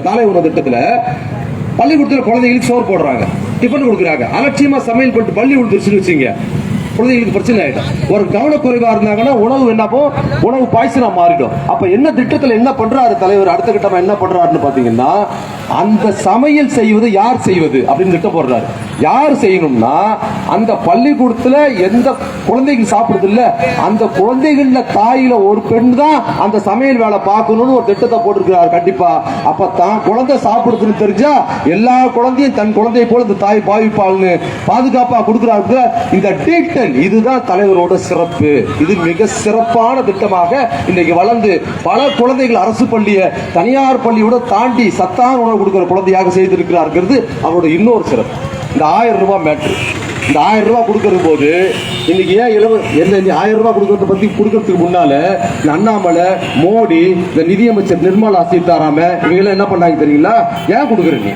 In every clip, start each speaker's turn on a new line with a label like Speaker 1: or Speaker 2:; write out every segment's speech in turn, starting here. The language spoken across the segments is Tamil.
Speaker 1: காலை உணவு திட்டத்துல பள்ளிக்கூடத்துல குழந்தைகளுக்கு சோறு போடுறாங்க. டிஃபன் கொடுக்குறாங்க. அலட்சியமா சமையல் பண்ணிட்டு பள்ளி கொடுத்துருச்சுன்னு வச்சுங்க குழந்தைகளுக்கு பிரச்சனை ஆயிடும். ஒரு கவனக்குறைவா இருந்தாங்கன்னா உணவு என்னப்போ? உணவு பாய்ச்சனா மாறிடும். அப்ப என்ன திட்டத்துல என்ன பண்றாரு தலைவர்? அடுத்த கட்டமா என்ன பண்றாருன்னு பாத்தீங்கன்னா அந்த சமையல் செய்வது யார் செய்வது அப்படின்னு திட்டம் போடுறாரு. யார் செய்யணும்னா அந்த பள்ளிக்கூடத்துல எந்த குழந்தைகள் சாப்பிடுறது இல்ல அந்த குழந்தைகள்ல தாயில ஒரு பெண் தான் அந்த சமையல் வேலை பார்க்கணும்னு ஒரு திட்டத்தை போட்டிருக்கிறார் கண்டிப்பா. அப்ப தான் குழந்தை சாப்பிடுதுன்னு தெரிஞ்சா எல்லா குழந்தையும் தன் குழந்தையை போல இந்த தாய் பாவிப்பாள்னு பாதுகாப்பா கொடுக்கிறாங்க இந்த டீட்டெயில் இதுதான் தலைவரோட சிறப்பு. இது மிக சிறப்பான திட்டமாக இன்னைக்கு வளர்ந்து பல குழந்தைகள் அரசு பள்ளியை தனியார் பள்ளியோட தாண்டி சத்தான உணவு கொடுக்கிற குழந்தையாக செய்திருக்கிறார்கிறது அவரோட இன்னொரு சிறப்பு. இந்த ஆயிரம் ரூபாய் மேட்ரு இந்த ஆயிரம் ரூபாய் கொடுக்கறது போது இன்னைக்கு ஏன் இலவ எந்த இந்த ஆயிரம் ரூபாய் கொடுக்கறத பத்தி கொடுக்கறதுக்கு முன்னால இந்த அண்ணாமலை மோடி இந்த நிதியமைச்சர் நிர்மலா சீதாராமன் இவங்க என்ன பண்ணாங்க தெரியுங்களா? ஏன் கொடுக்குறீங்க?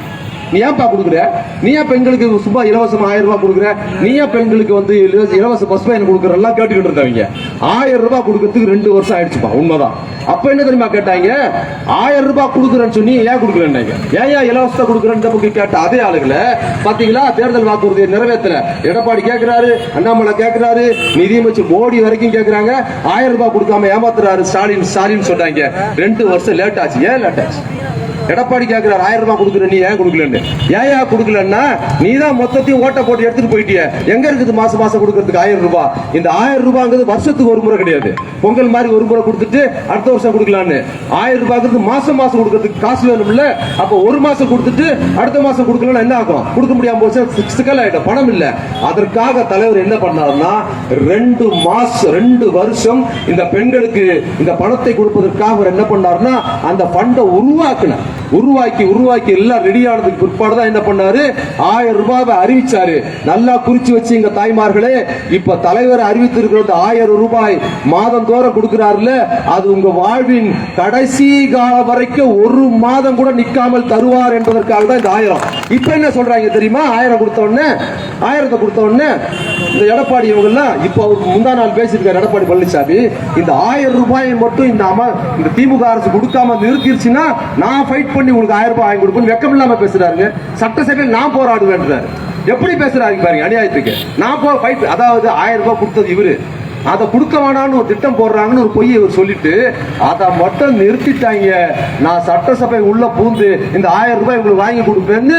Speaker 1: நீ நீ கொடுக்குற? நீ ஏன் பெண்களுக்கு சும்மா இலவசம் ஆயிரம் ரூபாய் கொடுக்குற? நீ ஏன் பெண்களுக்கு வந்து இலவச இலவச பஸ் பயணம் கொடுக்குற? எல்லாம் கேட்டுக்கிட்டு இருந்தவங்க. ஆயிரம் ரூபாய் கொடுக்கறதுக்கு ரெண்டு வருஷம் ஆயிடுச்சுப்பா உண்மைதான். அப்ப என்ன தெரியுமா கேட்டாங்க? ஆயிரம் ரூபாய் கொடுக்குறேன்னு சொல்லி ஏன் கொடுக்குறேன்னாங்க ஏன் ஏன் இலவசத்தை கொடுக்குறேன்னு போய் கேட்ட அதே ஆளுகளை பாத்தீங்களா? தேர்தல் வாக்குறுதியை நிறைவேற்றல எடப்பாடி கேட்கிறாரு அண்ணாமலை கேட்கிறாரு நிதியமைச்சர் மோடி வரைக்கும் கேட்கிறாங்க ஆயிரம் ரூபாய் கொடுக்காம ஏமாத்துறாரு ஸ்டாலின் ஸ்டாலின் சொல்றாங்க ரெண்டு வருஷம் லேட் ஆச்சு. ஏன் லேட் ஆச்சு? எடப்பாடி கேட்கிறார் ஆயிரம் ரூபாய் கொடுக்குற நீ ஏன் கொடுக்கலன்னு? ஏன் ஏன் கொடுக்கலன்னா நீ தான் மொத்தத்தையும் ஓட்ட போட்டு எடுத்துட்டு போயிட்டிய. எங்க இருக்குது மாசம் மாசம் கொடுக்கறதுக்கு ஆயிரம் ரூபாய்? இந்த ஆயிரம் ரூபாங்கிறது வருஷத்துக்கு ஒரு முறை கிடையாது. பொங்கல் மாதிரி ஒரு முறை கொடுத்துட்டு அடுத்த வருஷம் கொடுக்கலான்னு. ஆயிரம் ரூபாய்ங்கிறது மாசம் மாசம் கொடுக்கறதுக்கு காசு வேணும்ல? அப்போ ஒரு மாசம் கொடுத்துட்டு அடுத்த மாசம் கொடுக்கலன்னா என்ன ஆகும்? கொடுக்க முடியாம போச்சு சிக்கல் ஆயிடும். பணம் இல்ல. அதற்காக தலைவர் என்ன பண்ணாருன்னா ரெண்டு மாசம் ரெண்டு வருஷம் இந்த பெண்களுக்கு இந்த பணத்தை கொடுப்பதற்காக அவர் என்ன பண்ணாருன்னா அந்த ஃபண்டை உருவாக்குனார். உருவாக்கி உருவாக்கி எல்லாம் ரெடி ஆனதுக்கு பிற்பாடு தான் என்ன பண்ணாரு? ஆயிரம் ரூபாவை அறிவிச்சாரு. நல்லா குறிச்சு வச்சு எங்க தாய்மார்களே இப்ப தலைவர் அறிவித்திருக்கிற ஆயிரம் ரூபாய் மாதம் தோறும் கொடுக்கிறாருல அது உங்க வாழ்வின் கடைசி காலம் வரைக்கும் ஒரு மாதம் கூட நிக்காமல் தருவார் என்பதற்காக தான் இந்த ஆயிரம். இப்ப என்ன சொல்றாங்க தெரியுமா? ஆயிரம் கொடுத்த உடனே ஆயிரத்தை கொடுத்த உடனே இந்த எடப்பாடி இவங்க எல்லாம் இப்போ முந்தா நாள் பேசியிருக்காரு எடப்பாடி பழனிசாமி. இந்த ஆயிரம் ரூபாயை மட்டும் இந்த அம இந்த திமுக அரசு கொடுக்காம நிறுத்திருச்சுன்னா நான் ஃபைட் பண்ணி உங்களுக்கு ஆயிரம் ரூபாய் வாங்கி கொடுக்கணும் வெக்கம் இல்லாம பேசுறாருங்க. சட்டசபையில் நான் போராடுவேன்றாரு. எப்படி பேசுறாரு பாருங்க அநியாயத்துக்கு. நான் போ ஃபைட் அதாவது ஆயிரம் ரூபாய் கொடுத்தது இவரு. அதை கொடுக்க வேணாம்னு ஒரு திட்டம் போடுறாங்கன்னு ஒரு பொய்யை இவர் சொல்லிட்டு அதை மட்டும் நிறுத்திட்டாங்க. நான் சட்டசபை உள்ள பூந்து இந்த ஆயிரம் ரூபாய் இவங்களுக்கு வாங்கி கொடுப்பேன்னு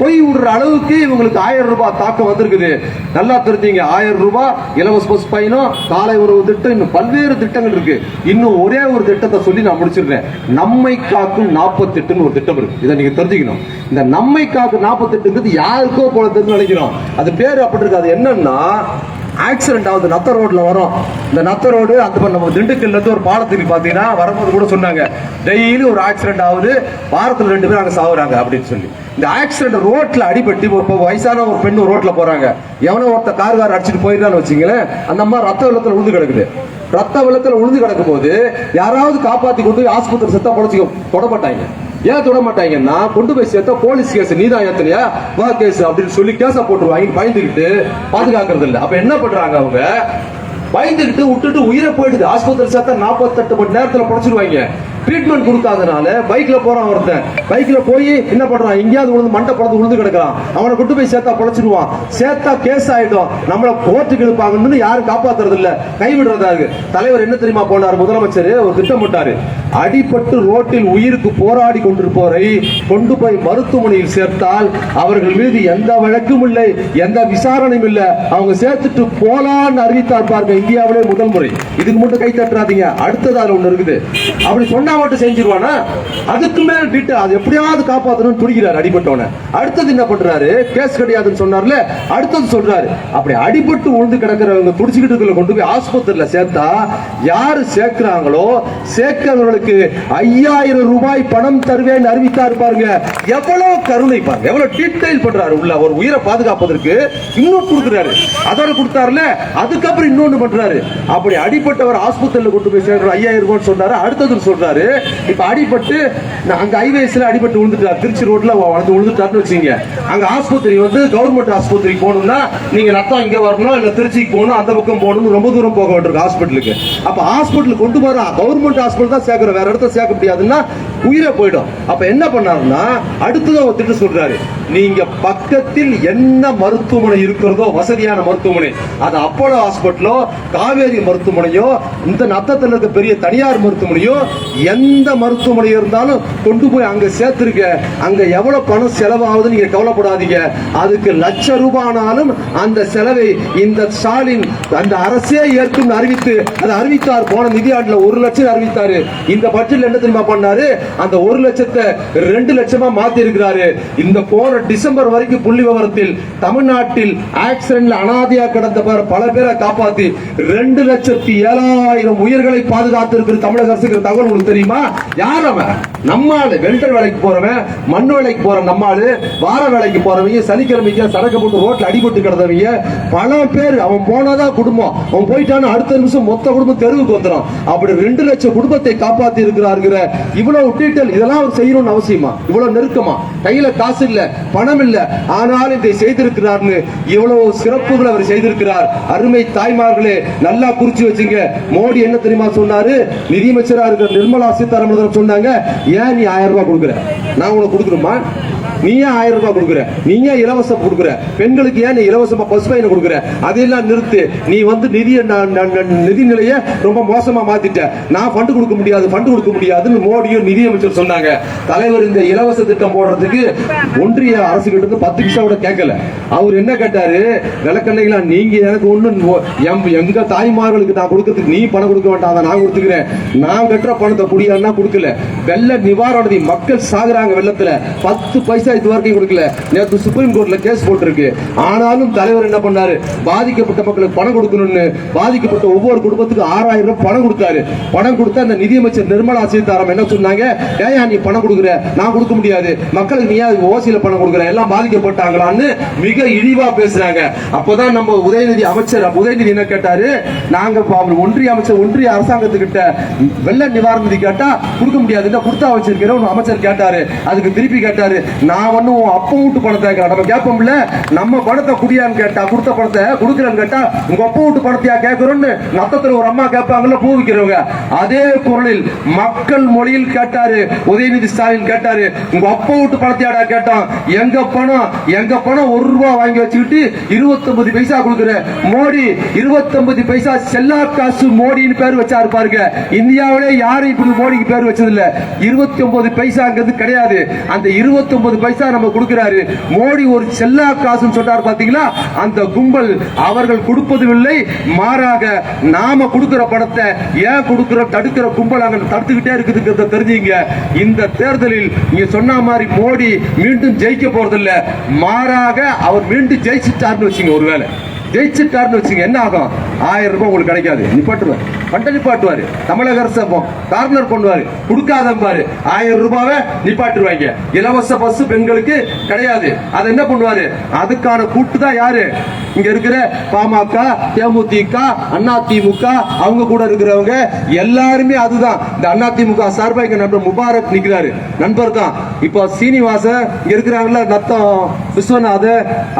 Speaker 1: பொய் விடுற அளவுக்கு இவங்களுக்கு ஆயிரம் ரூபாய் தாக்கம் வந்திருக்குது. நல்லா தெரிஞ்சீங்க ஆயிரம் ரூபாய் இலவச பஸ் பயணம் காலை உணவு திட்டம் இன்னும் பல்வேறு திட்டங்கள் இருக்கு. இன்னும் ஒரே ஒரு திட்டத்தை சொல்லி நான் முடிச்சிடுறேன். நம்மை காக்கும் நாற்பத்தெட்டுன்னு ஒரு திட்டம் இருக்கு. இதை நீங்க தெரிஞ்சுக்கணும். இந்த நம்மை காக்கும் நாற்பத்தெட்டுங்கிறது யாருக்கோ போல தெரிஞ்சு நினைக்கிறோம். அது பேர் அப்படி இருக்கு அது என்னன்னா ஆக்சிடென்ட் ஆகுது நத்த ரோட்ல வரும். இந்த நத்த ரோடு அந்த நம்ம திண்டுக்கல்ல இருந்து ஒரு பாலத்துக்கு பாத்தீங்கன்னா வரும்போது கூட சொன்னாங்க டெய்லி ஒரு ஆக்சிடென்ட் ஆகுது வாரத்துல ரெண்டு பேரும் அங்கே சாகுறாங்க அப்படின்னு சொல்லி. இந்த ஆக்சிடென்ட் ரோட்ல அடிபட்டு இப்போ வயசான ஒரு பெண் ரோட்ல போறாங்க. எவனோ ஒருத்த கார் கார் அடிச்சுட்டு போயிருந்தான்னு வச்சுங்களேன் அந்த அம்மா ரத்த வெள்ளத்துல உழுந்து கிடக்குது. ரத்த வெள்ளத்துல உழுந்து கிடக்கும் போது யாராவது காப்பாத்தி கொண்டு ஆஸ்பத்திரி செத்தா பொழைச்சிக்க தொடப்பட்டாங்க ஏன் தொட மாட்டாங்கன்னா கொண்டு போய் சேர்த்தா போலீஸ் கேஸ் நீதான் ஏத்தனையா வா கேஸ் அப்படின்னு சொல்லி கேஸ போட்டுருவாங்க பயந்துக்கிட்டு பாதுகாக்கிறது இல்லை அப்ப என்ன பண்றாங்க அவங்க? பயந்துக்கிட்டு விட்டுட்டு உயிரை போயிடுது. ஆஸ்பத்திரி சேர்த்தா நாற்பத்தெட்டு மணி நேரத்துல புடைச்சிருவாங்க ட்ரீட்மெண்ட் கொடுக்காதனால பைக்ல போறான் ஒருத்தன். பைக்ல போய் என்ன பண்றான்? எங்கேயாவது விழுந்து மண்டை பழந்து விழுந்து கிடக்கிறான். அவனை கொண்டு போய் சேர்த்தா பொழைச்சிருவான் சேர்த்தா கேஸ் ஆயிடும். நம்மள கோர்ட்டுக்கு இழுப்பாங்கன்னு யாரும் காப்பாத்துறது இல்ல கைவிடுறதா இருக்கு தலைவர் என்ன தெரியுமா போனார்? முதலமைச்சர் ஒரு திட்டம் போட்டாரு. அடிபட்டு ரோட்டில் உயிருக்கு போராடி கொண்டிருப்போரை கொண்டு போய் மருத்துவமனையில் சேர்த்தால் அவர்கள் மீது எந்த வழக்கும் இல்லை எந்த விசாரணையும் இல்லை. அவங்க சேர்த்துட்டு போலான்னு அறிவித்தார் பாருங்க இந்தியாவிலே முதல் முறை. இதுக்கு மட்டும் கை தட்டுறாதீங்க. அடுத்தது ஒன்று இருக்குது. அப்படி சொன்னா மட்டும் செஞ்சிருவானா? அதுக்கு மேல டீட்டு அது எப்படியாவது காப்பாத்தணும்னு துடிக்கிறாரு அடிபட்டவன. அடுத்தது என்ன பண்றாரு? கேஸ் கிடையாதுன்னு சொன்னார்ல அடுத்தது சொல்றாரு. அப்படி அடிபட்டு உழுந்து கிடக்கிறவங்க துடிச்சுக்கிட்டு இருக்கிற கொண்டு போய் ஆஸ்பத்திரியில சேர்த்தா யாரு சேர்க்கிறாங்களோ சேர்க்கிறவங்களுக்கு ஐயாயிரம் ரூபாய் பணம் தருவேன்னு அறிவித்தார் பாருங்க. எவ்வளவு கருணை பாருங்க. எவ்வளவு டீடைல் பண்றாரு உள்ள. ஒரு உயிரை பாதுகாப்பதற்கு இன்னும் கொடுக்குறாரு. அதோட கொடுத்தாருல அதுக்கப்புறம் இன்னொன்னு பண்றாரு. அப்படி அடிப்பட்டவர் ஆஸ்பத்திரியில கொண்டு போய் சேர்க்கிற ஐயாயிரம் ரூபாய் சொன்னாரு. அடுத்தது சொல்றாரு இப்போ அடிபட்டு அங்கே ஹைவேஸில் அடிபட்டு விழுந்துட்டார் திருச்சி ரோட்டில் வந்து விழுந்துட்டாருன்னு வச்சுங்க அங்கே ஆஸ்பத்திரி வந்து கவர்மெண்ட் ஆஸ்பத்திரிக்கு போகணும்னா நீங்கள் ரத்தம் இங்கே வரணும் இல்லை திருச்சிக்கு போகணும் அந்த பக்கம் போகணும் ரொம்ப தூரம் போக வேண்டியிருக்கு ஹாஸ்பிட்டலுக்கு அப்போ ஹாஸ்பிட்டலுக்கு கொண்டு வர கவர்மெண்ட் ஹாஸ்பிட்டல் தான் சேர்க்குற வேற இடத்துல சேர்க்க முடியாதுன்னா உயிரே போயிடும். அப்ப என்ன பண்ணாருன்னா அடுத்தது அவர் திட்டு சொல்றாரு. நீங்க பக்கத்தில் என்ன மருத்துவமனை இருக்கிறதோ வசதியான மருத்துவமனை அது அப்போலோ ஹாஸ்பிட்டலோ காவேரி மருத்துவமனையோ இந்த நத்தத்தில் இருக்க பெரிய தனியார் மருத்துவமனையோ எந்த மருத்துவமனை இருந்தாலும் கொண்டு போய் அங்க சேர்த்துருக்க அங்க எவ்வளவு பணம் செலவாகுது நீங்க கவலைப்படாதீங்க. அதுக்கு லட்ச ரூபானாலும் அந்த செலவை இந்த ஸ்டாலின் அந்த அரசே ஏற்கும் அறிவித்து அதை அறிவித்தார். போன நிதி ஆண்டுல ஒரு லட்சம் அறிவித்தாரு. இந்த பட்ஜெட்ல என்ன தெரியுமா பண்ணாரு? அந்த ஒரு லட்சத்தை ரெண்டு லட்சமா மாத்தி இருக்கிறாரு இந்த போன டிசம்பர் வரைக்கும் புள்ளி விவரத்தில் தமிழ்நாட்டில் ஆக்சிடென்ட்ல அனாதியா கிடந்த பல- பல பேரை காப்பாத்தி ரெண்டு லட்சத்தி ஏழாயிரம் உயிர்களை பாதுகாத்து இருக்கிற தமிழக அரசுக்கு தகவல் உங்களுக்கு தெரியுமா? யார் அவன்? நம்ம ஆளு. வெல்டர் வேலைக்கு போறவன் மண் வேலைக்கு போற நம்ம ஆளு வார வேலைக்கு போறவங்க சனிக்கிழமைக்கு சரக்கு போட்டு ரோட்ல அடிபட்டு கிடந்தவங்க பல பேர். அவன் போனாதான் குடும்பம். அவன் போயிட்டான்னு அடுத்த நிமிஷம் மொத்த குடும்பம் தெருவுக்கு வந்துடும். அப்படி ரெண்டு லட்சம் குடும்பத்தை காப்பாத்தி இருக்கிறாருங்கிற இவ்வளவு டீட்டெயில் இதெல்லாம் அவர் செய்யணும்னு அவசியமா? இவ்வளவு நெருக்கமா? கையில காசு இல்ல பணம் இல்ல. ஆனாலும் இதை செய்திருக்கிறார்னு இவ்வளவு சிறப்புகள் அவர் செய்திருக்கிறார். அருமை தாய்மார்களே நல்லா குறிச்சு வச்சுங்க. மோடி என்ன தெரியுமா சொன்னாரு? நிதியமைச்சரா இருக்கிற நிர்மலா சீதாராமன் சொன்னாங்க ஏன் நீ ஆயிரம் ரூபாய் கொடுக்குற? நான் உனக்கு கொடுக்கணுமா? நீ ஏன் ஆயிரம் ரூபாய் கொடுக்குற. நீ ஏன் இலவசம் கொடுக்குற. பெண்களுக்கு ஏன் நீ இலவசமா பஸ் பயணம் கொடுக்குற? அதையெல்லாம் நிறுத்து. நீ வந்து நிதிய நிதி நிலையை ரொம்ப மோசமா மாத்திட்ட. நான் ஃபண்டு கொடுக்க முடியாது ஃபண்டு கொடுக்க முடியாதுன்னு மோடியும் நிதியமைச்சர் சொன்னாங்க. தலைவர் இந்த இலவச திட்டம் போடுறதுக்கு ஒன்றிய அரசு கிட்ட இருந்து பத்து பைசா கூட கேட்கல. அவர் என்ன கேட்டாரு? விளக்கண்ணைகளா நீங்க எனக்கு ஒண்ணு எங்க தாய்மார்களுக்கு நான் கொடுக்கறதுக்கு நீ பணம் கொடுக்க வேண்டாம் நான் கொடுத்துக்கிறேன். நான் கட்டுற பணத்தை குடியாருன்னா கொடுக்கல. வெள்ள நிவாரணத்தை மக்கள் சாகுறாங்க வெள்ளத்துல. பத்து பைசா இது வரைக்கும் கொடுக்கல. நேற்று சுப்ரீம் கோர்ட்ல கேஸ் போட்டிருக்கு. ஆனாலும் தலைவர் என்ன பண்ணாரு? பாதிக்கப்பட்ட மக்களுக்கு பணம் கொடுக்கணும்னு பாதிக்கப்பட்ட ஒவ்வொரு குடும்பத்துக்கு ஆறாயிரம் ரூபாய் பணம் கொடுத்தாரு. பணம் கொடுத்தா அந்த நிதியமைச்சர் நிர்மலா சீதாராமன் என்ன சொன்னாங்க? ஏயா நீ பணம் கொடுக்குற? நான் கொடுக்க முடியாது. மக்களுக்கு நீ ஏன் ஓசியில பணம் கொடுக்குற? எல்லாம் பாதிக்கப்பட்டாங்களான்னு மிக இழிவா பேசுறாங்க. அப்போதான் நம்ம உதயநிதி அமைச்சர் உதயநிதி என்ன கேட்டாரு? நாங்க அவர் ஒன்றிய அமைச்சர் ஒன்றிய அரசாங்கத்துக்கிட்ட வெள்ள நிவாரண நிதி கேட்டா கொடுக்க முடியாது. கொடுத்தா வச்சிருக்கிறோம் அமைச்சர் கேட்டாரு. அதுக்கு திருப்பி கேட்டாரு. நான் வந்து உன் அப்பா வீட்டு பணத்தை நம்ம கேட்போம்ல? நம்ம பணத்தை குடியான்னு கேட்டா கொடுத்த பணத்தை கொடுக்குறேன்னு கேட்டா உங்க அப்பா வீட்டு பணத்தையா கேட்கிறோம்னு நத்தத்துல ஒரு அம்மா கேட்பாங்கல்ல பூ விற்கிறவங்க அதே குரலில் மக்கள் மொழியில் கேட்டாரு. உதயநிதி ஸ்டாலின் கேட்டாரு உங்க அப்பா விட்டு பணத்தையாடா கேட்டான். எங்க பணம் எங்க பணம் ஒரு ரூபா வாங்கி வச்சுக்கிட்டு இருபத்தொன்பது பைசா கொடுக்குற மோடி இருபத்தொன்பது பைசா செல்லா காசு மோடின்னு பேர் வச்சாரு பாருங்க. இந்தியாவிலே யாரும் இப்படி மோடிக்கு பேர் வச்சது இல்ல இருபத்தி ஒன்பது பைசாங்கிறது கிடையாது. அந்த இருபத்தி ஒன்பது பைசா நம்ம கொடுக்கிறாரு. மோடி ஒரு செல்லா காசுன்னு சொல்றாரு பாத்தீங்களா? அந்த கும்பல் அவர்கள் கொடுப்பதும் மாறாக நாம கொடுக்கிற பணத்தை ஏன் கொடுக்கிற தடுக்கிற கும்பல் அங்க தடுத்துக்கிட்டே இருக்குதுங்கிறத தெரிஞ்சுங்க. இந்த தேர்தலில் நீங்க சொன்ன மாதிரி மோடி மீண்டும் ஜெயிக்க போறதில்ல. மாறாக அவர் மீண்டும் ஜெயிச்சுட்டாருன்னு வச்சுங்க ஒருவேளை. ஜெயிச்சிட்டாருன்னு வச்சுங்க என்ன ஆகும்? ஆயிரம் ரூபாய் உங்களுக்கு கிடைக்காது. நிப்பாட்டுவார் பண்ட நிப்பாட்டுவாரு தமிழக அரசு கார்னர் பண்ணுவாரு கொடுக்காதம்பாரு ஆயிரம் ரூபாவை நிப்பாட்டுருவாங்க. இலவச பஸ் பெண்களுக்கு கிடையாது. அதை என்ன பண்ணுவாரு? அதுக்கான கூட்டு தான் யாரு? இங்க இருக்கிற பாமக தேமுதிக அண்ணா திமுக அவங்க கூட இருக்கிறவங்க எல்லாருமே அதுதான். இந்த அண்ணா திமுக சார்பா இங்க நண்பர் முபாரக் நிக்கிறாரு. நண்பர் தான். இப்போ சீனிவாசன் இங்க இருக்கிறாங்கல்ல நத்தம் விஸ்வநாத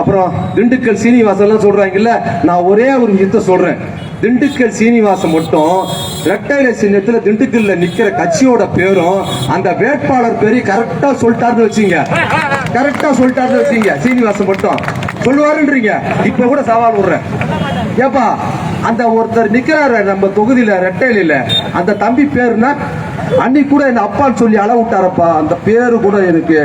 Speaker 1: அப்புறம் திண்டுக்கல் சீனிவாசன் எல்லாம் சொல்றாங்கல்ல நான் ஒரே ஒரு விஷயத்த சொல்றேன். திண்டுக்கல் சீனிவாசன் மட்டும் ரெட்டையில சின்னத்துல திண்டுக்கல்ல நிக்கிற கட்சியோட பேரும் அந்த வேட்பாளர் பேரையும் கரெக்டா சொல்லிட்டாருன்னு வச்சுங்க. கரெக்டா சொல்லிட்டாருன்னு வச்சுங்க சீனிவாசன் மட்டும். சொல்லுவாருன்றீங்க. இப்ப கூட சவால் விடுறேன். ஏப்பா அந்த ஒருத்தர் நிக்கிறாரு நம்ம தொகுதியில ரெட்டையில அந்த தம்பி பேருனா அன்னைக்கு கூட என்ன அப்பான்னு சொல்லி அள விட்டாரப்பா. அந்த பேரு கூட எனக்கு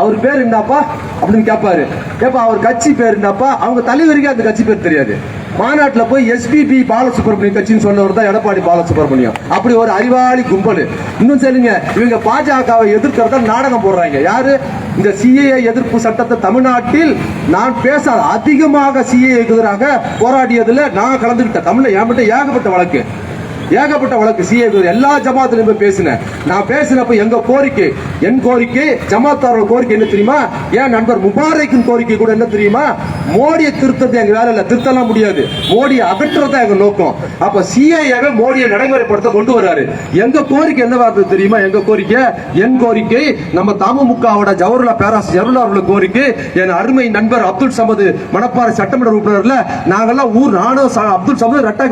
Speaker 1: அவர் பேர் என்னப்பா அப்படின்னு கேட்பாரு ஏப்பா அவர் கட்சி பேர் என்னப்பா? அவங்க தலைவருக்கே அந்த கட்சி பேர் தெரியாது. மாநாட்டில் போய் எஸ்பிபி பாலசுப்ரமணியம் கட்சின்னு சொன்னவர் தான் எடப்பாடி பாலசுப்ரமணியம். அப்படி ஒரு அறிவாளி கும்பல். இன்னும் சொல்லுங்க இவங்க பாஜகவை எதிர்க்கிறதா நாடகம் போடுறாங்க. யாரு? இந்த சிஏஏ எதிர்ப்பு சட்டத்தை தமிழ்நாட்டில் நான் பேச அதிகமாக சிஏஏக்கு எதிராக போராடியதுல நான் கலந்துக்கிட்டேன். தமிழ்ல ஏகப்பட்ட ஏகப்பட்ட வழக்கு. ஏகப்பட்ட வழக்கு. சிஏ எல்லா ஜமாத்திலும் போய் பேசினேன். நான் பேசினப்ப எங்க கோரிக்கை? என் கோரிக்கை ஜமாத்தாரோட கோரிக்கை என்ன தெரியுமா? ஏன் நண்பர் முபாரக்கின் கோரிக்கை கூட என்ன தெரியுமா? மோடியை திருத்தது எங்க வேலை இல்லை. திருத்தலாம் முடியாது. மோடியை அகற்றுறதா எங்க நோக்கம். அப்ப சிஏஏவை மோடியை நடைமுறைப்படுத்த கொண்டு வர்றாரு எங்க கோரிக்கை என்ன வார்த்தை தெரியுமா? எங்க கோரிக்கை? என் கோரிக்கை நம்ம தமுமுகவோட ஜவஹர்லா பேராஸ் ஜவஹர்லால் கோரிக்கை என் அருமை நண்பர் அப்துல் சமது மணப்பாறை சட்டமன்ற உறுப்பினர்ல நாங்கெல்லாம் ஊர் நானும் அப்துல் சமது ரெட்டை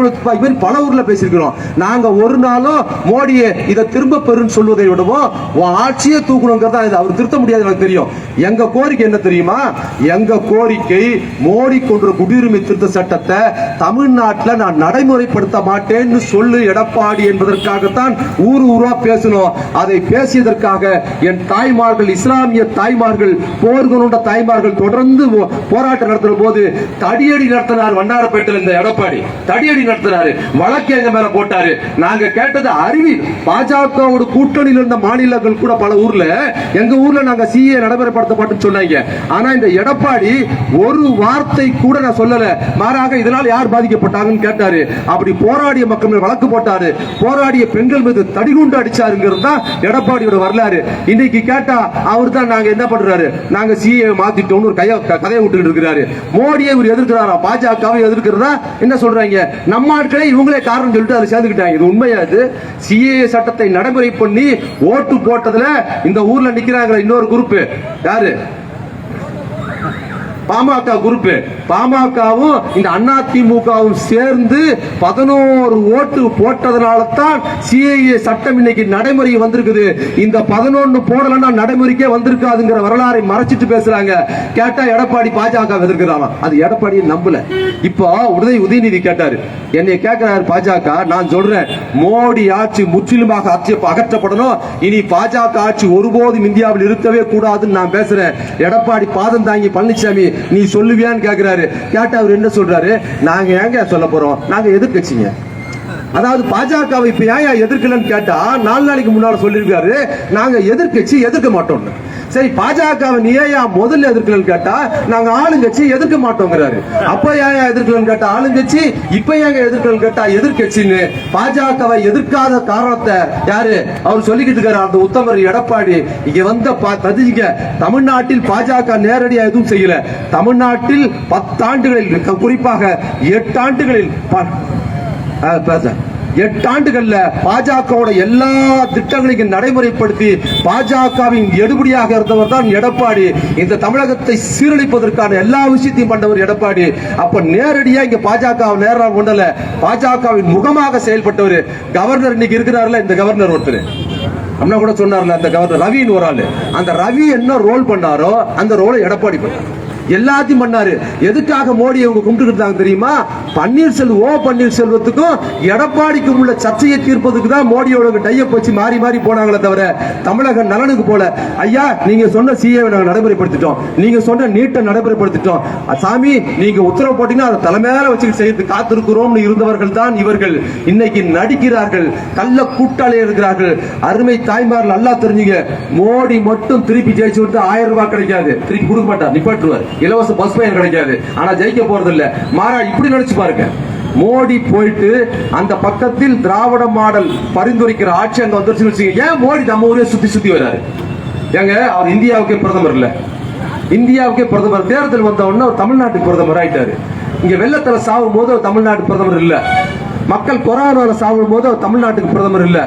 Speaker 1: பல ஊர்ல பேசியிருக்கிறோம். நாங்க ஒரு நாளும் மோடியை இதை திரும்ப பெறுன்னு சொல்வதை விடவும் உன் ஆட்சியே தூக்கணுங்கிறதா இது அவர் திருத்த முடியாது எனக்கு தெரியும். எங்க கோரிக்கை என்ன தெரியுமா? எங்க கோரிக்கை மோடி கொன்ற குடியுரிமை திருத்த சட்டத்தை தமிழ்நாட்டில் நான் நடைமுறைப்படுத்த மாட்டேன்னு சொல்லு எடப்பாடி என்பதற்காகத்தான் ஊர் ஊரா பேசணும் அதை பேசியதற்காக என் தாய்மார்கள் இஸ்லாமிய தாய்மார்கள் போர்கொண்ட தாய்மார்கள் தொடர்ந்து போராட்டம் நடத்துற போது தடியடி நடத்தினார் வண்ணாரப்பேட்டையில் இந்த எடப்பாடி. தடியடி நடத்தினாரு. வழக்கு எங்க மேல போட்டார். நாங்க கேட்டது அறிவி பாஜகவோட கூட்டணியில் இருந்த மாநிலங்கள் கூட பல ஊர்ல எங்க ஊர்ல நாங்க சிஏ நடைமுறைப்படுத்தப்பட்டு சொன்னாங்க. ஆனா இந்த எடப்பாடி ஒரு வார்த்தை கூட நான் சொல்லல. மாறாக இதனால் யார் பாதிக்கப்பட்டாங்கன்னு கேட்டாரு. அப்படி போராடிய மக்கள் மேல் வழக்கு போட்டாரு. போராடிய பெண்கள் மீது தடிகுண்டு அடிச்சாருங்கிறது தான் எடப்பாடியோட வரலாறு. இன்னைக்கு கேட்டா அவர் தான் நாங்க என்ன பண்றாரு? நாங்க சிஏ மாத்திட்டோம்னு ஒரு கைய கதையை விட்டுக்கிட்டு இருக்கிறாரு. மோடியை இவர் எதிர்க்கிறாரா? பாஜகவை எதிர்க்கிறதா? என்ன சொல்றாங்க? நம்ம ஆட்களே இவங்களே காரணம் சொல்லிட்டு அதை சேர்ந்துக்கிட்டாங்க இது உண்மையா இது? சிஏ சட்டத்தை நடைமுறை பண்ணி ஓட்டு போட்டதுல இந்த ஊர்ல நிக்கிறாங்க இன்னொரு குரூப் யாரு? பாமக குரூப் பாமகவும் இந்த அண்ணா திமுகவும் சேர்ந்து பதினோரு ஓட்டு போட்டதனால தான் சிஏஏ சட்டம் இன்னைக்கு நடைமுறை வந்திருக்குது. இந்த பதினொன்று போடலன்னா நடைமுறைக்கே வந்திருக்காதுங்கிற வரலாறை மறைச்சிட்டு பேசுறாங்க. கேட்டா எடப்பாடி பாஜக எதிர்க்கிறாராம் அது எடப்பாடி நம்பல. இப்போ உதய உதயநிதி கேட்டாரு. என்னை கேட்கிறாரு பாஜக நான் சொல்றேன் மோடி ஆட்சி முற்றிலுமாக அகற்றப்படணும். இனி பாஜக ஆட்சி ஒருபோதும் இந்தியாவில் இருக்கவே கூடாதுன்னு நான் பேசுறேன். எடப்பாடி பாதம் தாங்கி பழனிசாமி நீ சொல்லுவியான்னு கேட்கிறாரு கேட்டா அவர் என்ன சொல்றாரு? நாங்க ஏங்க சொல்ல போறோம்? நாங்க எதிர்க்கட்சிங்க. அதாவது பாஜகவை இப்ப ஏன் எதிர்க்கலன்னு கேட்டா நாலு நாளைக்கு முன்னால சொல்லியிருக்காரு நாங்க எதிர்க்கட்சி எதிர்க்க மாட்டோம்னு. சரி பாஜகவை நீ ஏன் முதல்ல எதிர்க்கலன்னு கேட்டா நாங்க ஆளுங்கட்சி எதிர்க்க மாட்டோங்கிறாரு. அப்ப ஏன் எதிர்க்கலன்னு கேட்டா ஆளுங்கட்சி இப்ப ஏங்க எதிர்க்கலன்னு கேட்டா எதிர்க்கட்சின்னு பாஜகவை எதிர்க்காத காரணத்தை யாரு? அவர் சொல்லிக்கிட்டு இருக்காரு அந்த உத்தமர் எடப்பாடி. இங்க வந்த பா- பதிங்க தமிழ்நாட்டில் பாஜக நேரடியா எதுவும் செய்யல. தமிழ்நாட்டில் பத்தாண்டுகளில் குறிப்பாக எட்டு ஆண்டுகளில் பா- ஆ, பேச. எட்டு ஆண்டுகள்ல பாஜகவோட எல்லா திட்டங்களையும் நடைமுறைப்படுத்தி பாஜகவின் எடுபடியாக இருந்தவர் தான் எடப்பாடி. இந்த தமிழகத்தை சீரழிப்பதற்கான எல்லா விஷயத்தையும் பண்ணவர் எடப்பாடி. அப்ப நேரடியா இங்க பாஜக நேரம் கொண்டல. பாஜகவின் முகமாக செயல்பட்டவர் கவர்னர் இன்னைக்கு இருக்கிறார்ல இந்த கவர்னர் ஒருத்தர். அண்ணா கூட சொன்னார்ல அந்த கவர்னர் ரவின்னு ஒரு ஆளு. அந்த ரவி என்ன ரோல் பண்ணாரோ அந்த ரோலை எடப்பாடி பண்ணார். எல்லாத்தையும் பண்ணாரு. எதுக்காக மோடி அவங்க கும்பிட்டுக்கிட்டாங்க தெரியுமா? பன்னீர்செல்வம் ஓ பன்னீர்செல்வத்துக்கும் எடப்பாடிக்கும் உள்ள சர்ச்சையை தீர்ப்பதுக்கு தான் மோடியோட டையப் வச்சு மாறி மாறி போனாங்களே தவிர தமிழக நலனுக்கு போல. ஐயா நீங்க சொன்ன சிஏவை நாங்கள் நடைமுறைப்படுத்திட்டோம். நீங்க சொன்ன நீட்டை நடைமுறைப்படுத்திட்டோம். சாமி நீங்க உத்தரவு போட்டீங்கன்னா அதை தலைமையில வச்சு செய்து காத்திருக்கிறோம்னு இருந்தவர்கள் தான் இவர்கள். இன்னைக்கு நடிக்கிறார்கள். கள்ள கூட்டாளி இருக்கிறார்கள். அருமை தாய்மார்கள் நல்லா தெரிஞ்சுங்க. மோடி மட்டும் திருப்பி ஜெயிச்சு விட்டு ஆயிரம் ரூபாய் கிடைக்காது. திருப்பி கொடுக்க மாட்டார். நிப்பாட்டுவார். இலவச பஸ் பயன் கிடைக்காது. ஆனா ஜெயிக்க போறது இல்ல மாறா இப்படி நினைச்சு பாருங்க. மோடி போயிட்டு அந்த பக்கத்தில் திராவிட மாடல் பரிந்துரைக்கிற ஆட்சி அங்க வந்துருச்சுன்னு வச்சுக்க ஏன் மோடி நம்ம ஊரே சுத்தி சுத்தி வராரு? ஏங்க அவர் இந்தியாவுக்கே பிரதமர் இல்ல. இந்தியாவுக்கே பிரதமர். தேர்தல் வந்த உடனே அவர் தமிழ்நாட்டுக்கு பிரதமர் ஆயிட்டாரு. இங்க வெள்ளத்துல சாகும் போது அவர் தமிழ்நாட்டு பிரதமர் இல்ல. மக்கள் கொரோனால சாகும் போது அவர் தமிழ்நாட்டுக்கு பிரதமர் இல்லை.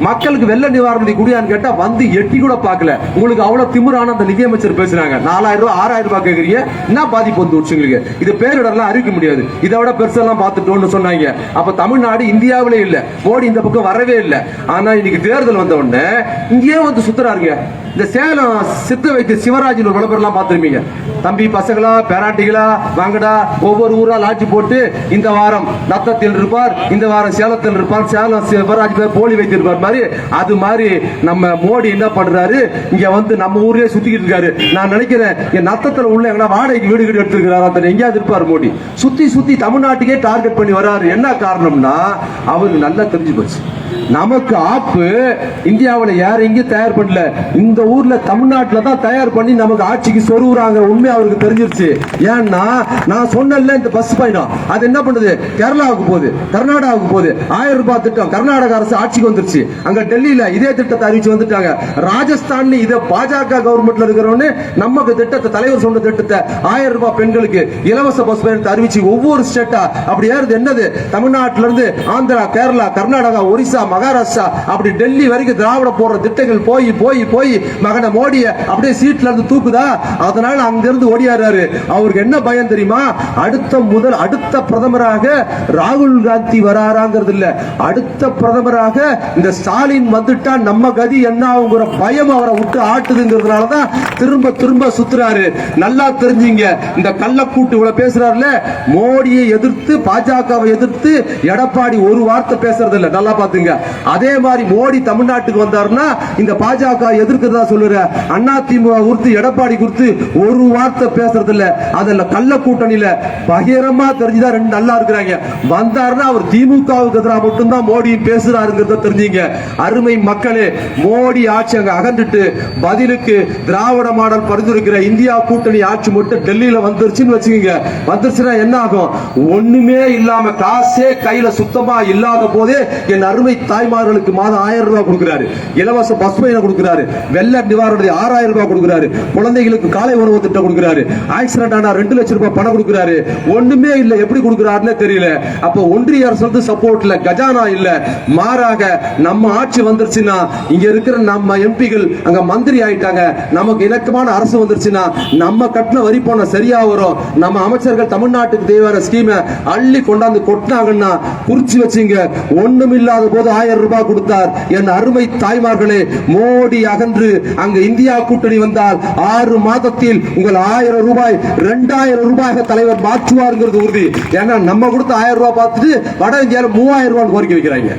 Speaker 1: மக்களுக்கு வெள்ள நிவாரண நிதி குடியான்னு கேட்டா வந்து எட்டி கூட பார்க்கல. உங்களுக்கு அவ்வளவு திமிரான அந்த நிதியமைச்சர் பேசுறாங்க. நாலாயிரம் ரூபாய் ஆறாயிரம் ரூபாய் கேக்குறீங்க. என்ன பாதிப்பு வந்து உங்களுக்கு? இது பேரிடர்லாம் அறிவிக்க முடியாது. இதை விட பெருசெல்லாம் பார்த்துட்டோம்னு சொன்னாங்க. அப்ப தமிழ்நாடு இந்தியாவிலே இல்ல. மோடி இந்த பக்கம் வரவே இல்லை. ஆனா இன்னைக்கு தேர்தல் வந்த உடனே இங்கேயே வந்து சுத்துறாருங்க. இந்த சேலம் சித்த வைத்து சிவராஜின் ஒரு விளம்பரம்லாம் பார்த்துருப்பீங்க. தம்பி பசங்களா பேராட்டிகளா வாங்கடா ஒவ்வொரு ஊரா லாட்சி போட்டு இந்த வாரம் நத்தத்தில் இருப்பார் இந்த வாரம் சேலத்தில் இருப்பார் சேலம் சிவராஜ் பேர் போலி வைத்திருப்பார் மாதிரி அது மாதிரி நம்ம மோடி என்ன பண்றாரு? இங்க வந்து நம்ம ஊர்லயே சுத்திக்கிட்டு இருக்காரு. நான் நினைக்கிறேன் என் நத்தத்தில் உள்ள எங்கன்னா வாடகைக்கு வீடு கட்டி எடுத்துருக்காரு அந்த எங்கேயாவது இருப்பார் மோடி. சுத்தி சுத்தி தமிழ்நாட்டுக்கே டார்கெட் பண்ணி வராரு. என்ன காரணம்னா அவருக்கு நல்லா தெரிஞ்சு போச்சு. நமக்கு ஆப்பு இந்தியாவில் யாரும் எங்கேயும் தயார் பண்ணல. இந்த ஊர்ல தமிழ்நாட்டில் தான் தயார் பண்ணி நமக்கு ஆட்சிக்கு சொருகுறாங்க. உண்மை அவருக்கு தெரிஞ்சிருச்சு. ஏன்னா நான் சொன்னேன்ல இந்த பஸ் பயணம். அது என்ன பண்ணுது? கேரளாவுக்கு போகுது. கர்நாடகாவுக்கு போகுது. ஆயிரம் ரூபாய் திட்டம். கர்நாடக அரசு ஆட்சிக்கு வந்துருச்சு. அங்க டெல்லியில இதே திட்டத்தை அறிவிச்சு வந்துட்டாங்க. ராஜஸ்தான் இதே பாஜக கவர்மெண்ட்ல இருக்கிறவனே நமக்கு திட்டத்தை தலைவர் சொன்ன திட்டத்தை ஆயிரம் ரூபாய் பெண்களுக்கு இலவச பஸ் பயணத்தை அறிவிச்சு ஒவ்வொரு ஸ்டேட்டா அப்படி ஏறுது. என்னது? தமிழ்நாட்டில இருந்து ஆந்திரா கேரளா கர்நாடகா ஒரிசா மகாராஷ்டிரா அப்படி டெல்லி வரைக்கும் திராவிட போடுற திட்டங்கள் போய் போய் போய் மகனை மோடிய அப்படியே சீட்ல இருந்து தூக்குதா? அதனால அங்கிருந்து ஓடியாடுறாரு. அவருக்கு என்ன பயம் தெரியுமா? அடுத்த முதல் அடுத்த பிரதமராக ராகுல் காந்தி வராராங்கிறது இல்ல. அடுத்த பிரதமராக இந்த ஸ்டாலின் வந்துட்டா நம்ம கதி என்ன ஆகுங்கிற பயம் அவரை விட்டு ஆட்டுதுங்கிறதுனால தான் திரும்ப திரும்ப சுத்துறாரு. நல்லா தெரிஞ்சுங்க. இந்த கள்ளக்கூட்டு இவ்வளவு பேசுறாருல? மோடியை எதிர்த்து பாஜகவை எதிர்த்து எடப்பாடி ஒரு வார்த்தை பேசுறது இல்ல நல்லா பாத்துங்க அதே மாதிரி மோடி தமிழ்நாட்டுக்கு வந்தாருன்னா இந்த பாஜக எதிர்க்கிறத தான் சொல்லுற. அண்ணா திமுக குறித்து எடப்பாடி குறித்து ஒரு வார்த்தை பேசுறது இல்ல அதுல கள்ள கூட்டணியில பகிரமா தெரிஞ்சுதான் ரெண்டு நல்லா இருக்கிறாங்க. வந்தாருன்னா அவர் திமுகவுக்கு எதிராக மட்டும்தான் மோடி பேசுறாருங்கிறத தெரிஞ்சீங்க. அருமை மக்களே மோடி ஆட்சி அங்க அகன்றுட்டு பதிலுக்கு திராவிட மாடல் பரிந்துரைக்கிற இந்தியா கூட்டணி ஆட்சி மட்டும் டெல்லியில வந்துருச்சுன்னு வச்சுக்கோங்க. வந்துருச்சுன்னா என்ன ஆகும்? ஒண்ணுமே இல்லாம காசே கையில சுத்தமா இல்லாத போதே என் அருமை தாய்மார்களுக்கு மாதம் ஆயிரம் ரூபாய் கொடுக்கிறாரு. இலவச பஸ் பயணம் கொடுக்கிறாரு. வெள்ள நிவாரணத்தை ஆறாயிரம் ரூபாய் கொடுக்குறாரு. குழந்தைகளுக்கு காலை உணவு திட்டம் கொடுக்குறாரு. ஆக்சிடென்ட் ஆனா ரெண்டு லட்சம் ரூபாய் பணம் கொடுக்குறாரு. ஒண்ணுமே இல்லை. எப்படி கொடுக்குறாருன்னு தெரியல. அப்ப ஒன்றிய அரசு வந்து சப்போர்ட்ல கஜானா இல்ல. மாறாக நம்ம ஆட்சி வந்துருச்சுன்னா இங்க இருக்கிற நம்ம எம்பிகள் அங்க மந்திரி ஆயிட்டாங்க. நமக்கு இணக்கமான அரசு வந்துருச்சுன்னா நம்ம கட்டின வரி போன சரியா வரும். நம்ம அமைச்சர்கள் தமிழ்நாட்டுக்கு தேவையான ஸ்கீமை அள்ளி கொண்டாந்து கொட்டினாங்கன்னா குறிச்சு வச்சுங்க. ஒண்ணும் இல்லாத போது ஆயிரம் ரூபாய் கொடுத்தார். என் அருமை தாய்மார்களே மோடி அகன்று அங்க இந்தியா கூட்டணி வந்தால் ஆறு மாதத்தில் உங்கள் ஆயிரம் ரூபாய் ரெண்டாயிரம் ரூபாய் தலைவர் மாற்றுவாருங்கிறது உறுதி. ஏன்னா நம்ம கொடுத்த ஆயிரம் ரூபாய் பார்த்துட்டு வட இந்தியாவில் மூவாயிரம் ரூபாய் கோரிக்கை வைக்கிறாங்க.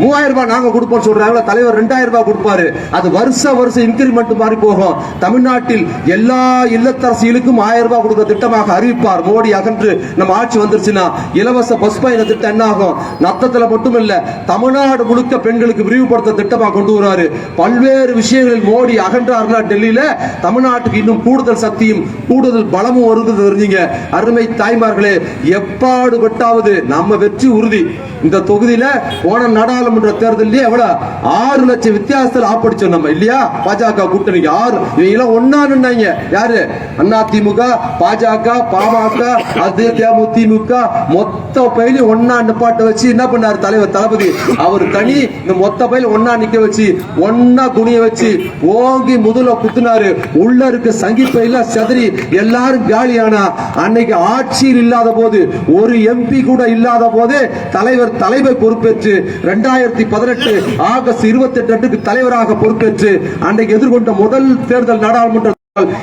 Speaker 1: மூவாயிரம் ரூபாய் நாங்க கொடுப்போம் சொல்றாங்க தலைவர் ரெண்டாயிரம் ரூபாய் கொடுப்பாரு. அது வருஷ வருஷம் இன்கிரிமெண்ட் மாதிரி போகும். தமிழ்நாட்டில் எல்லா இல்லத்தரசிகளுக்கும் ஆயிரம் ரூபாய் கொடுக்க திட்டமாக அறிவிப்பார். மோடி அகன்று நம்ம ஆட்சி வந்துருச்சுன்னா இலவச பஸ் பயண திட்டம் என்ன ஆகும்? நத்தத்துல மட்டும் இல்ல தமிழ்நாடு முழுக்க பெண்களுக்கு விரிவுபடுத்த திட்டமாக கொண்டு வருவாரு பல்வேறு விஷயங்களில் மோடி அகன்றார்னா டெல்லியில தமிழ்நாட்டுக்கு இன்னும் கூடுதல் சக்தியும் கூடுதல் பலமும் வருது தெரிஞ்சுங்க. அருமை தாய்மார்களே எப்பாடு பட்டாவது நம்ம வெற்றி உறுதி. இந்த தொகுதியில போன நாடாளுமன்ற தேர்தலே எவ்வளவு ஆறு லட்சம் வித்தியாசத்தில் ஆப்படிச்சோம் நம்ம இல்லையா? பாஜக கூட்டணிக்கு ஆறு இவங்க எல்லாம் ஒன்னா நின்னாங்க. யாரு? அண்ணா திமுக பாஜக பாமக அது தேமுதிமுக மொத்த பயிலையும் ஒன்னா நிப்பாட்ட வச்சு என்ன பண்ணாரு தலைவர் தளபதி? அவர் தனி இந்த மொத்த பயில ஒன்னா நிக்க வச்சு ஒன்னா குனிய வச்சு ஓங்கி முதல குத்துனாரு. உள்ள இருக்க சங்கி பயில செதறி எல்லாரும் காலியானா. அன்னைக்கு ஆட்சியில் இல்லாத போது ஒரு எம்பி கூட இல்லாத போது தலைவர் தலைவர் பொறுப்பேற்று ரெண்டாயிரத்தி பதினெட்டு ஆகஸ்ட் இருபத்தி எட்டு தலைவராக பொறுப்பேற்று அன்றைக்கு எதிர்கொண்ட முதல் தேர்தல் நாடாளுமன்ற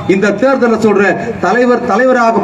Speaker 1: இந்த தேர்தலை சொல்ற தலைவர் தலைவராக